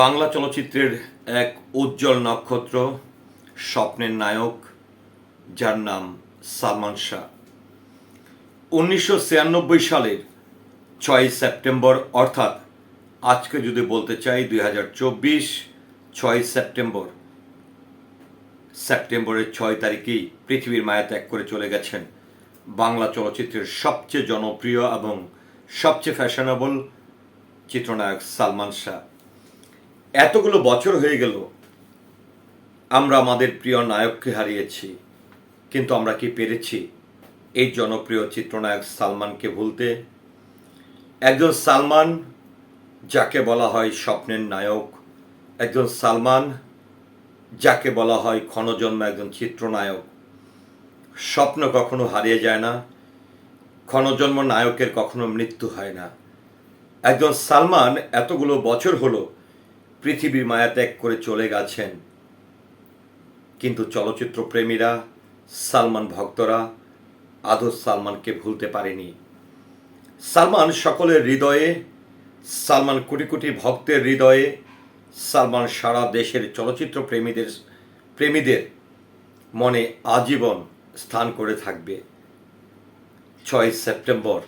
বাংলা চলচ্চিত্রের এক উজ্জ্বল নক্ষত্র, স্বপ্নের নায়ক, যার নাম সালমান শাহ। উনিশশো ছিয়ানব্বই সালের ছয় সেপ্টেম্বর, অর্থাৎ আজকে যদি বলতে চাই, দুই হাজার চব্বিশ ছয় সেপ্টেম্বর। সেপ্টেম্বরের ছয় তারিখেই পৃথিবীর মায়া ত্যাগ করে চলে গেছেন বাংলা চলচ্চিত্রের সবচেয়ে জনপ্রিয় এবং সবচেয়ে ফ্যাশনেবল চিত্রনায়ক সালমান শাহ। এতগুলো বছর হয়ে গেল, আমরা আমাদের প্রিয় নায়ককে হারিয়েছি, কিন্তু আমরা কি পেরেছি? এই জনপ্রিয় চিত্রনায়ক সালমানকে ভুলতে। একজন সালমান, যাকে বলা হয় স্বপ্নের নায়ক, একজন সালমান, যাকে বলা হয় ক্ষণজন্ম একজন চিত্রনায়ক। স্বপ্ন কখনো হারিয়ে যায় না, ক্ষণজন্ম নায়কের কখনো মৃত্যু হয় না। একজন সালমান এতগুলো বছর হলো পৃথিবীর মায়া ত্যাগ করে চলে গেছেন। কিন্তু চলচ্চিত্র প্রেমীরা, সালমান ভক্তরা আদর সালমানকে ভুলতে পারেনি। সালমান সকলের হৃদয়ে, সালমান কোটি কোটি ভক্তের হৃদয়ে, সালমান সারা দেশের চলচ্চিত্র প্রেমীদের প্রেমীদের মনে আজীবন স্থান করে থাকবে। ছয় সেপ্টেম্বর,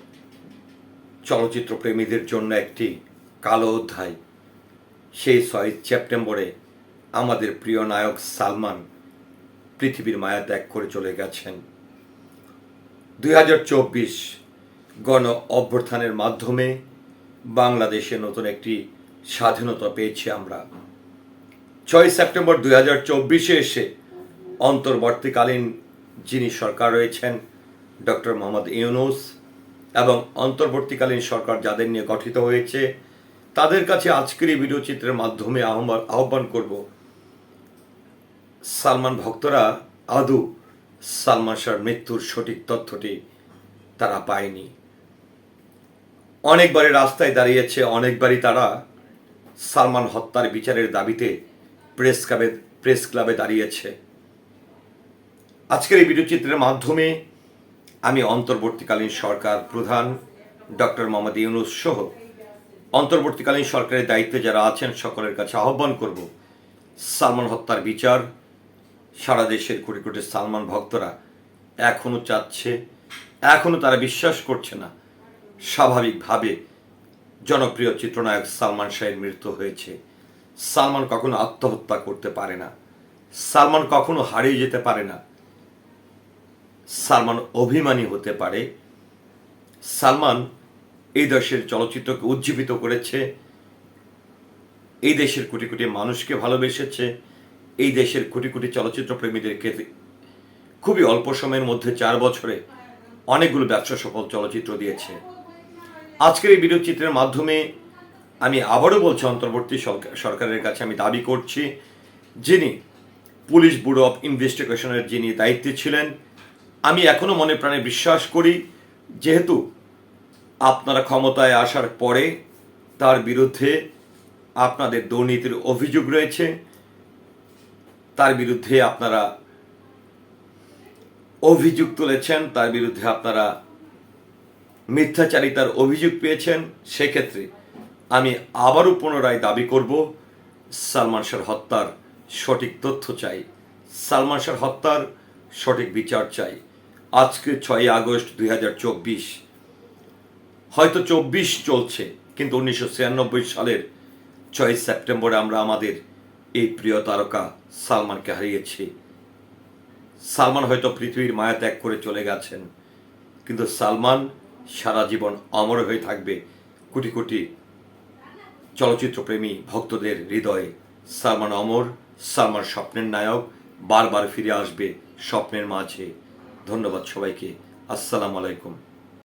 চলচ্চিত্র প্রেমীদের জন্য একটি কালো অধ্যায়। সেই ছয় সেপ্টেম্বরে আমাদের প্রিয় নায়ক সালমান পৃথিবীর মায়া ত্যাগ করে চলে গেছেন। দুই হাজার চব্বিশ গণ অভ্যর্থানের মাধ্যমে বাংলাদেশে নতুন একটি স্বাধীনতা পেয়েছি আমরা। ছয় সেপ্টেম্বর দুই হাজার চব্বিশে এসে অন্তর্বর্তীকালীন যিনি সরকার রয়েছেন, ডক্টর মোহাম্মদ ইউনুস, এবং অন্তর্বর্তীকালীন সরকার যাদের নিয়ে গঠিত হয়েছে তাদের কাছে আজকের এই ভিডিও চিত্রের মাধ্যমে আহ্বান আহ্বান করব সালমান ভক্তরা, আদৌ সালমান শাহর মৃত্যুর সঠিক তথ্যটি তারা পায়নি। অনেকবারই রাস্তায় দাঁড়িয়েছে, অনেকবারই তারা সালমান হত্যার বিচারের দাবিতে প্রেস ক্লাবে প্রেস ক্লাবে দাঁড়িয়েছে। আজকের এই ভিডিও চিত্রের মাধ্যমে আমি অন্তর্বর্তীকালীন সরকার প্রধান ডক্টর মোহাম্মদ ইউনুস সহ অন্তর্বর্তীকালীন সরকারের দায়িত্বে যারা আছেন, সকলের কাছে আহ্বান করব, সালমান হত্যার বিচার। সারা দেশের কোটি কোটি সালমান ভক্তরা এখনও চাচ্ছে এখনও তারা বিশ্বাস করছে না। স্বাভাবিকভাবে জনপ্রিয় চিত্রনায়ক সালমান শাহের মৃত্যু হয়েছে। সালমান কখনো আত্মহত্যা করতে পারে না। সালমান কখনো হারিয়ে যেতে পারে না। সালমান অভিমানী হতে পারে। সালমান এই দেশের চলচ্চিত্রকে উজ্জীবিত করেছে, এই দেশের কোটি কোটি মানুষকে ভালোবেসেছে, এই দেশের কোটি কোটি চলচ্চিত্র প্রেমীদেরকে খুবই অল্প সময়ের মধ্যে চার বছরে অনেকগুলো ব্যবসা সফল চলচ্চিত্র দিয়েছে। আজকের এই ভিডিও চিত্রের মাধ্যমে আমি আবারও বলছি, অন্তর্বর্তী সরকার- সরকারের কাছে আমি দাবি করছি, যিনি পুলিশ ব্যুরো অফ ইনভেস্টিগেশনের যিনি দায়িত্বে ছিলেন, আমি এখনও মনে প্রাণে বিশ্বাস করি, যেহেতু আপনারা ক্ষমতায় আসার পরে তার বিরুদ্ধে আপনাদের দুর্নীতির অভিযোগ রয়েছে। তার বিরুদ্ধে আপনারা অভিযোগ তুলেছেন, তার বিরুদ্ধে আপনারা মিথ্যাচারিতার অভিযোগ পেয়েছেন। সেক্ষেত্রে আমি আবারও পুনরায় দাবি করব, সালমান শাহর হত্যার সঠিক তথ্য চাই। সালমান শাহর হত্যার সঠিক বিচার চাই। আজকে ছয় আগস্ট দুই হাজার চব্বিশ হয়তো চব্বিশ চলছে, কিন্তু উনিশশো ছিয়ানব্বই সালের ছয় সেপ্টেম্বরে আমরা আমাদের এই প্রিয় তারকা সালমানকে হারিয়েছি। সালমান হয়তো পৃথিবীর মায়া ত্যাগ করে চলে গেছেন, কিন্তু সালমান সারা জীবন অমর হয়ে থাকবে কোটি কোটি চলচ্চিত্রপ্রেমী ভক্তদের হৃদয়ে। সালমান অমর, সালমান স্বপ্নের নায়ক, বারবার ফিরে আসবে স্বপ্নের মাঝে। ধন্যবাদ সবাইকে। আসসালামু আলাইকুম।